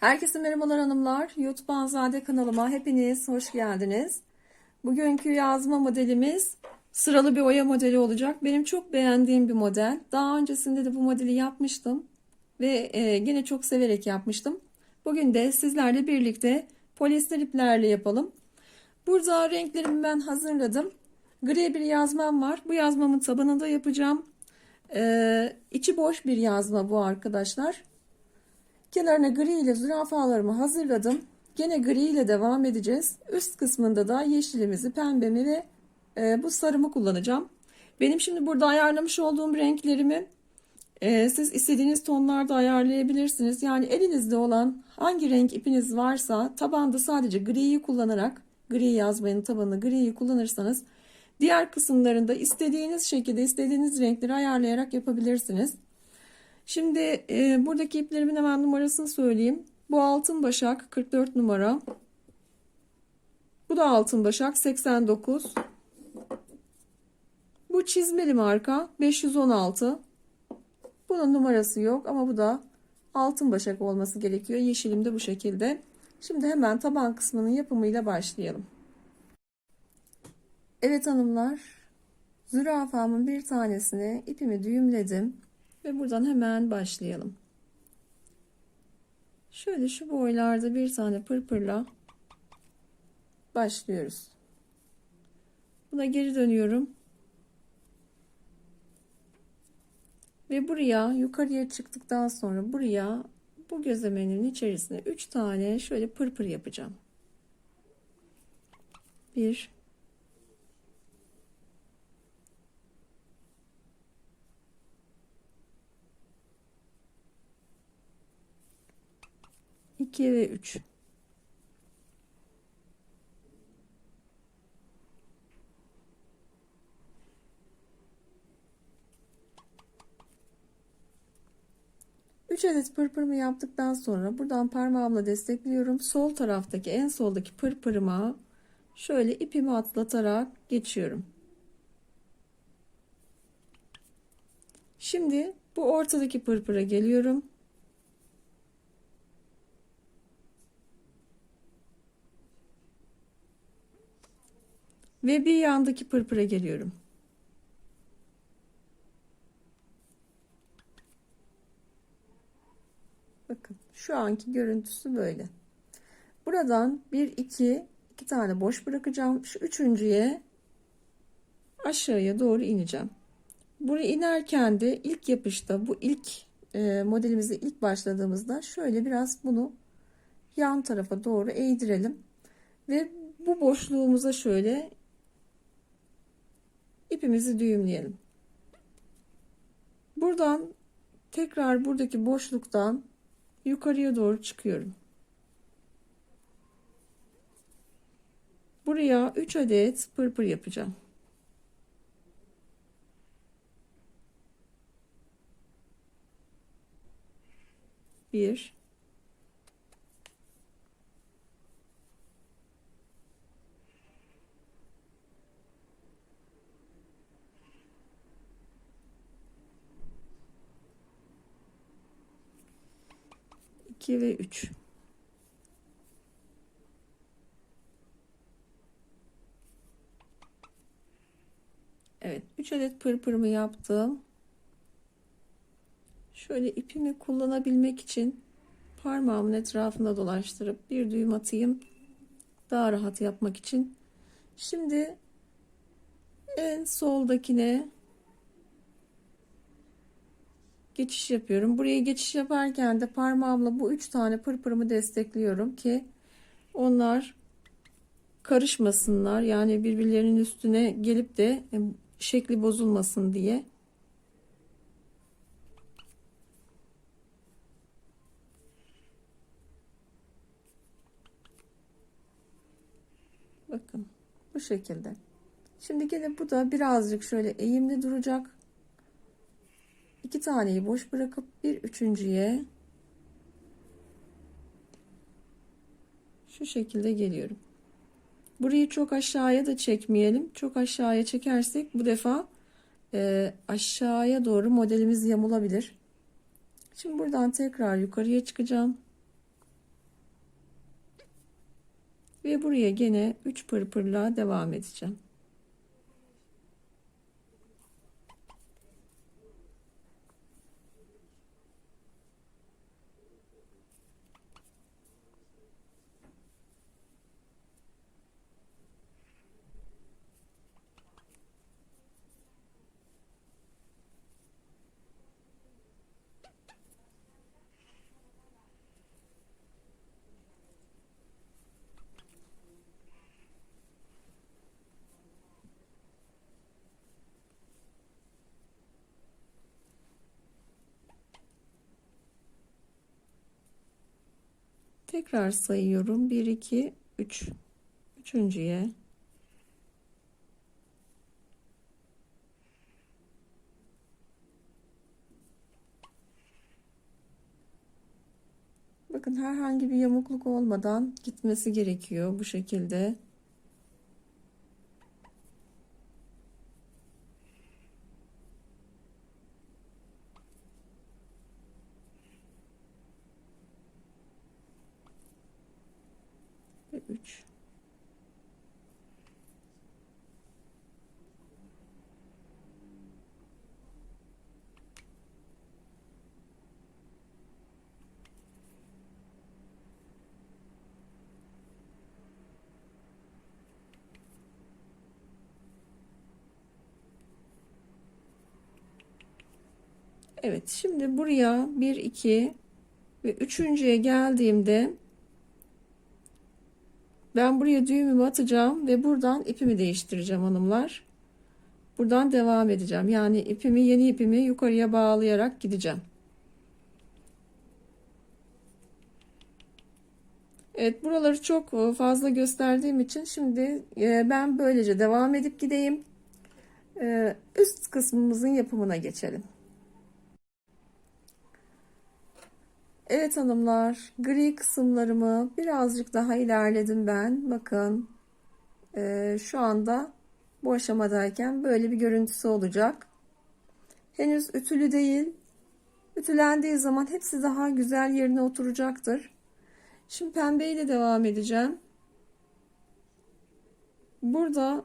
Herkese merhabalar hanımlar. YouTube Anzade kanalıma hepiniz hoş geldiniz. Bugünkü yazma modelimiz sıralı bir oya modeli olacak. Benim çok beğendiğim bir model. Daha öncesinde de bu modeli yapmıştım ve e, yine çok severek yapmıştım. Bugün de sizlerle birlikte polyester iplerle yapalım. Burada renklerimi ben hazırladım. Gri bir yazmam var. Bu yazmamın tabanında yapacağım. Ee, içi boş bir yazma bu arkadaşlar. Kenarına gri ile zürafalarımı hazırladım. Gene gri ile devam edeceğiz. Üst kısmında da yeşilimizi, pembemi ve e, bu sarımı kullanacağım. Benim şimdi burada ayarlamış olduğum renklerimi e, siz istediğiniz tonlarda ayarlayabilirsiniz. Yani elinizde olan hangi renk ipiniz varsa tabanda sadece griyi kullanarak gri yazmanın tabanını griyi kullanırsanız diğer kısımlarında istediğiniz şekilde istediğiniz renkleri ayarlayarak yapabilirsiniz. Şimdi e, buradaki iplerimin hemen numarasını söyleyeyim. Bu altın başak 44 numara. Bu da altın başak 89. Bu çizmeli marka 516. Bunun numarası yok ama bu da altın başak olması gerekiyor. Yeşilim de bu şekilde. Şimdi hemen taban kısmının yapımıyla başlayalım. Evet hanımlar. Zürafamın bir tanesini ipimi düğümledim. Ve buradan hemen başlayalım. Şöyle şu boylarda bir tane pırpırla başlıyoruz. Buna geri dönüyorum. Ve buraya yukarıya çıktıktan sonra buraya bu gözlemenin içerisine 3 tane şöyle pırpır yapacağım. 1 2 ve 3. Üç adet pırpırımı yaptıktan sonra buradan parmağımla destekliyorum. Sol taraftaki en soldaki pırpırıma şöyle ipimi atlatarak geçiyorum. Şimdi bu ortadaki pırpıra geliyorum. Ve bir yandaki pırpıra geliyorum. Bakın şu anki görüntüsü böyle. Buradan bir iki iki tane boş bırakacağım. Şu üçüncüye aşağıya doğru ineceğim. Buraya inerken de ilk yapışta bu ilk e, modelimize ilk başladığımızda şöyle biraz bunu yan tarafa doğru eğdirelim. Ve bu boşluğumuza şöyle ipimizi düğümleyelim. Buradan tekrar buradaki boşluktan yukarıya doğru çıkıyorum. Buraya 3 adet pırpır yapacağım. Bir, 2 ve 3. Evet 3 adet pırpırımı yaptım. Şöyle ipimi kullanabilmek için parmağımın etrafında dolaştırıp bir düğüm atayım. Daha rahat yapmak için. Şimdi en soldakine geçiş yapıyorum. Buraya geçiş yaparken de parmağımla bu üç tane pırpırımı destekliyorum ki onlar karışmasınlar. Yani birbirlerinin üstüne gelip de e, şekli bozulmasın diye. Bakın bu şekilde. Şimdi gene bu da birazcık şöyle eğimli duracak iki taneyi boş bırakıp bir üçüncüye şu şekilde geliyorum. Burayı çok aşağıya da çekmeyelim. Çok aşağıya çekersek bu defa e, aşağıya doğru modelimiz yamulabilir. Şimdi buradan tekrar yukarıya çıkacağım. Ve buraya gene 3 pırpırla devam edeceğim. Tekrar sayıyorum. 1 2 3. Üçüncüye Bakın herhangi bir yamukluk olmadan gitmesi gerekiyor bu şekilde. Ve 3. Evet, şimdi buraya 1 2 ve üçüncüye geldiğimde ben buraya düğümümü atacağım ve buradan ipimi değiştireceğim hanımlar. Buradan devam edeceğim. Yani ipimi yeni ipimi yukarıya bağlayarak gideceğim. Evet buraları çok fazla gösterdiğim için şimdi e, ben böylece devam edip gideyim. E, üst kısmımızın yapımına geçelim. Evet hanımlar, gri kısımlarımı birazcık daha ilerledim ben. Bakın, e, şu anda bu aşamadayken böyle bir görüntüsü olacak. Henüz ütülü değil. Ütülendiği zaman hepsi daha güzel yerine oturacaktır. Şimdi pembe ile devam edeceğim. Burada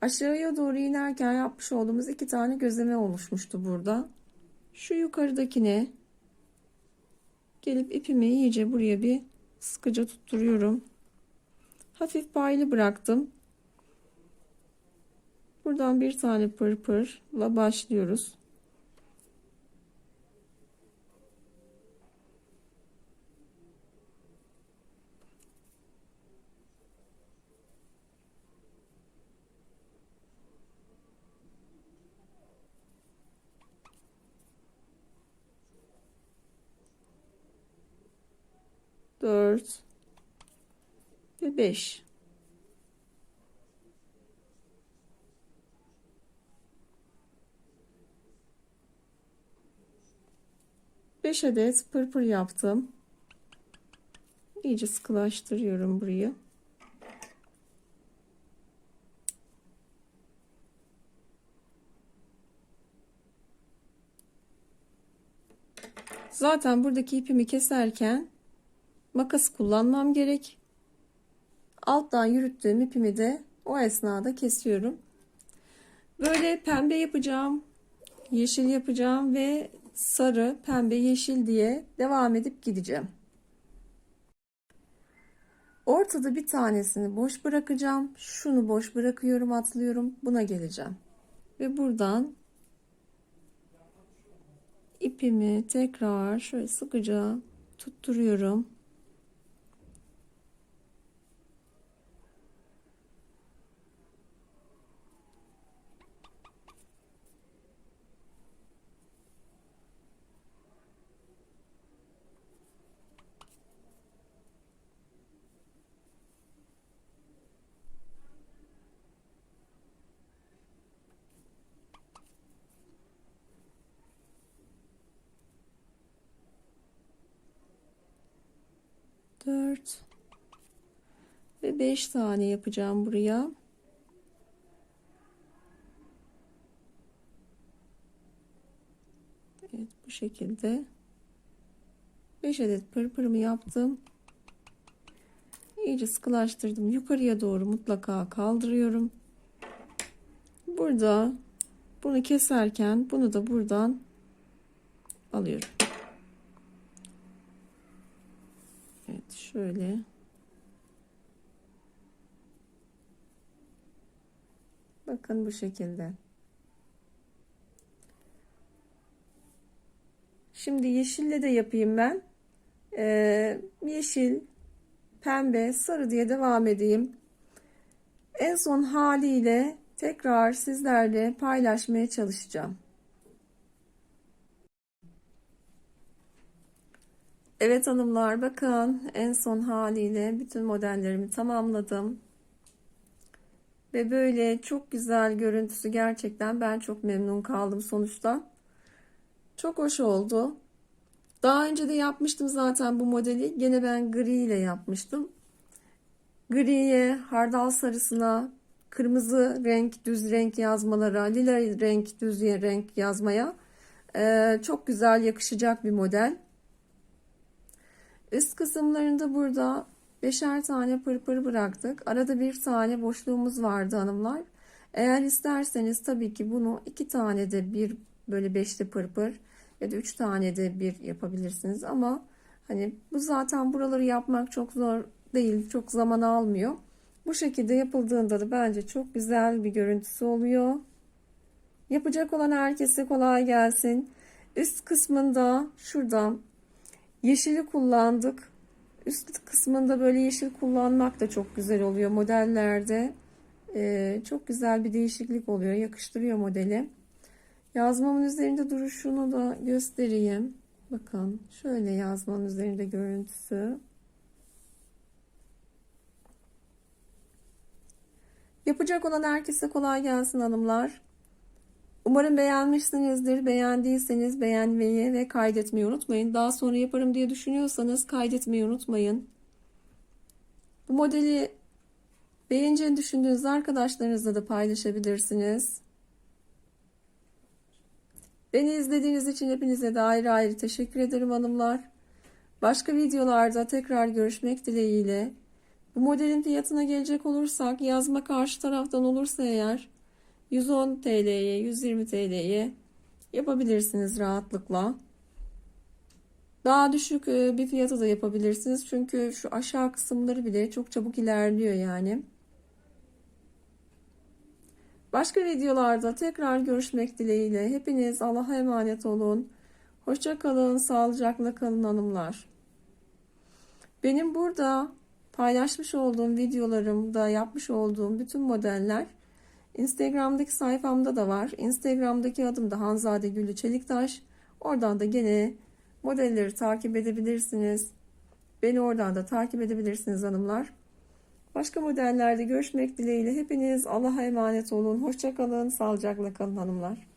aşağıya doğru inerken yapmış olduğumuz iki tane gözleme oluşmuştu burada. Şu yukarıdakine Gelip ipimi iyice buraya bir sıkıca tutturuyorum. Hafif paylı bıraktım. Buradan bir tane pırpırla başlıyoruz. Dört ve beş. Beş adet pırpır yaptım. İyice sıkılaştırıyorum burayı. Zaten buradaki ipimi keserken makas kullanmam gerek. Alttan yürüttüğüm ipimi de o esnada kesiyorum. Böyle pembe yapacağım, yeşil yapacağım ve sarı, pembe, yeşil diye devam edip gideceğim. Ortada bir tanesini boş bırakacağım. Şunu boş bırakıyorum, atlıyorum. Buna geleceğim. Ve buradan ipimi tekrar şöyle sıkıca tutturuyorum. Dört ve beş tane yapacağım buraya. Evet bu şekilde 5 adet pırpırımı yaptım. iyice sıkılaştırdım. Yukarıya doğru mutlaka kaldırıyorum. Burada bunu keserken bunu da buradan alıyorum. Evet şöyle. Bakın bu şekilde. Şimdi yeşille de yapayım ben. Ee, yeşil, pembe, sarı diye devam edeyim. En son haliyle tekrar sizlerle paylaşmaya çalışacağım. Evet hanımlar bakın en son haliyle bütün modellerimi tamamladım. Ve böyle çok güzel görüntüsü gerçekten ben çok memnun kaldım sonuçta. Çok hoş oldu. Daha önce de yapmıştım zaten bu modeli. Gene ben gri ile yapmıştım. Griye, hardal sarısına, kırmızı renk, düz renk yazmalara, lila renk, düz renk yazmaya çok güzel yakışacak bir model. Üst kısımlarında burada beşer tane pırpır bıraktık. Arada bir tane boşluğumuz vardı hanımlar. Eğer isterseniz tabii ki bunu iki tane de bir böyle beşli pırpır ya da üç tane de bir yapabilirsiniz ama hani bu zaten buraları yapmak çok zor değil, çok zaman almıyor. Bu şekilde yapıldığında da bence çok güzel bir görüntüsü oluyor. Yapacak olan herkese kolay gelsin. Üst kısmında şuradan yeşili kullandık. Üst kısmında böyle yeşil kullanmak da çok güzel oluyor modellerde. Ee, çok güzel bir değişiklik oluyor. Yakıştırıyor modeli. Yazmamın üzerinde duruşunu da göstereyim. Bakın şöyle yazmanın üzerinde görüntüsü. Yapacak olan herkese kolay gelsin hanımlar. Umarım beğenmişsinizdir. Beğendiyseniz beğenmeyi ve kaydetmeyi unutmayın. Daha sonra yaparım diye düşünüyorsanız kaydetmeyi unutmayın. Bu modeli beğeneceğini düşündüğünüz arkadaşlarınızla da paylaşabilirsiniz. Beni izlediğiniz için hepinize de ayrı ayrı teşekkür ederim hanımlar. Başka videolarda tekrar görüşmek dileğiyle. Bu modelin fiyatına gelecek olursak yazma karşı taraftan olursa eğer 110 TL'ye 120 TL'ye yapabilirsiniz rahatlıkla. Daha düşük e, bir fiyata da yapabilirsiniz. Çünkü şu aşağı kısımları bile çok çabuk ilerliyor yani. Başka videolarda tekrar görüşmek dileğiyle. Hepiniz Allah'a emanet olun. Hoşça kalın, sağlıcakla kalın hanımlar. Benim burada paylaşmış olduğum videolarımda yapmış olduğum bütün modeller Instagram'daki sayfamda da var. Instagram'daki adım da Hanzade Güllü Çeliktaş. Oradan da gene modelleri takip edebilirsiniz. Beni oradan da takip edebilirsiniz hanımlar. Başka modellerde görüşmek dileğiyle hepiniz Allah'a emanet olun. Hoşçakalın, sağlıcakla kalın hanımlar.